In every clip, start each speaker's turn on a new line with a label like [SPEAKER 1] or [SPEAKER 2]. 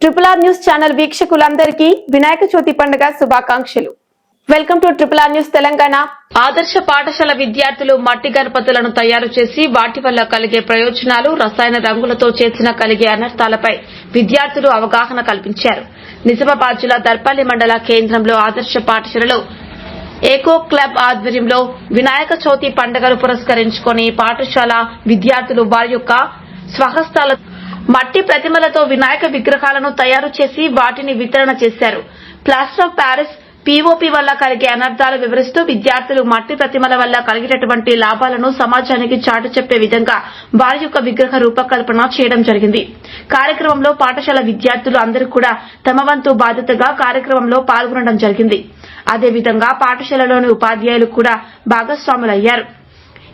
[SPEAKER 1] Triple R news channel వీక్షకులందరికీ వినాయక చవితి పండుగ శుభాకాంక్షలు. Welcome to triple R news Telangana ఆదర్శ పాఠశాల విద్యార్థులు మట్టి గణపతులను తయారు చేసి వాటి వల్ల కలిగే ప్రయోజనాలు రసాయన రంగులతో చేసిన కలిగే అనర్థాలపై విద్యార్థులు అవగాహన కల్పించారు. నిజామాబాద్ జిల్లా దర్పల్లి మండల కేంద్రంలో ఆదర్శ పాఠశాలలో ఏకో క్లబ్ ఆధ్వర్యంలో వినాయక చవితి పండుగను పురస్కరించుకొని పాఠశాల విద్యార్థులు వారి యొక్క స్వహస్తాల మట్టి ప్రతిమలతో వినాయక విగ్రహాలను తయారు చేసి వాటిని వితరణ చేశారు. ప్లాస్టర్ ఆఫ్ ప్యారిస్ పీఓపీ వల్ల కలిగే అనర్థాలు వివరిస్తూ విద్యార్థులు మట్టి ప్రతిమల వల్ల కలిగేటటువంటి లాభాలను సమాజానికి చాటు చెప్పే విధంగా వారి యొక్క విగ్రహ రూపకల్పన చేయడం జరిగింది. కార్యక్రమంలో పాఠశాల విద్యార్థులు అందరూ కూడా తమ వంతు బాధ్యతగా కార్యక్రమంలో పాల్గొనడం జరిగింది. అదేవిధంగా పాఠశాలలోని ఉపాధ్యాయులు కూడా భాగస్వాములయ్యారు.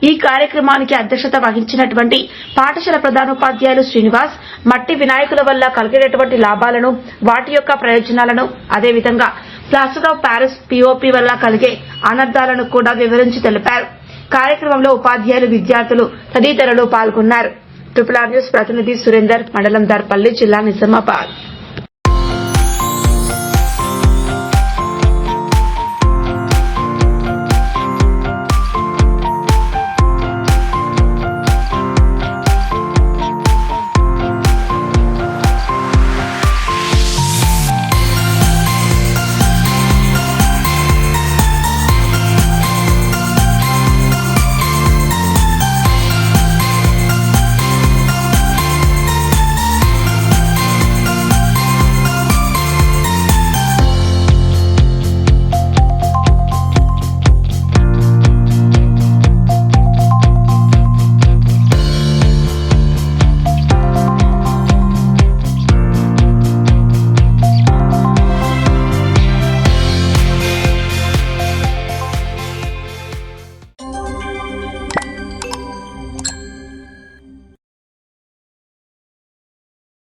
[SPEAKER 1] ఈ కార్యక్రమానికి అధ్యక్షత వహించినటువంటి పాఠశాల ప్రధానోపాధ్యాయులు శ్రీనివాస్ మట్టి వినాయకుల వల్ల కలిగేటటువంటి లాభాలను వాటి యొక్క ప్రయోజనాలను అదేవిధంగా ప్లాస్టర్ ఆఫ్ ప్యారిస్ పీఓపీ వల్ల కలిగే అనర్థాలను కూడా వివరించి తెలిపారు. కార్యక్రమంలో ఉపాధ్యాయులు విద్యార్థులు తదితరులు పాల్గొన్నారు. ట్రిపుల్ ఆర్ న్యూస్ ప్రతినిధి సురేందర్ మండలం దర్పల్లి జిల్లా నిజామాబాద్.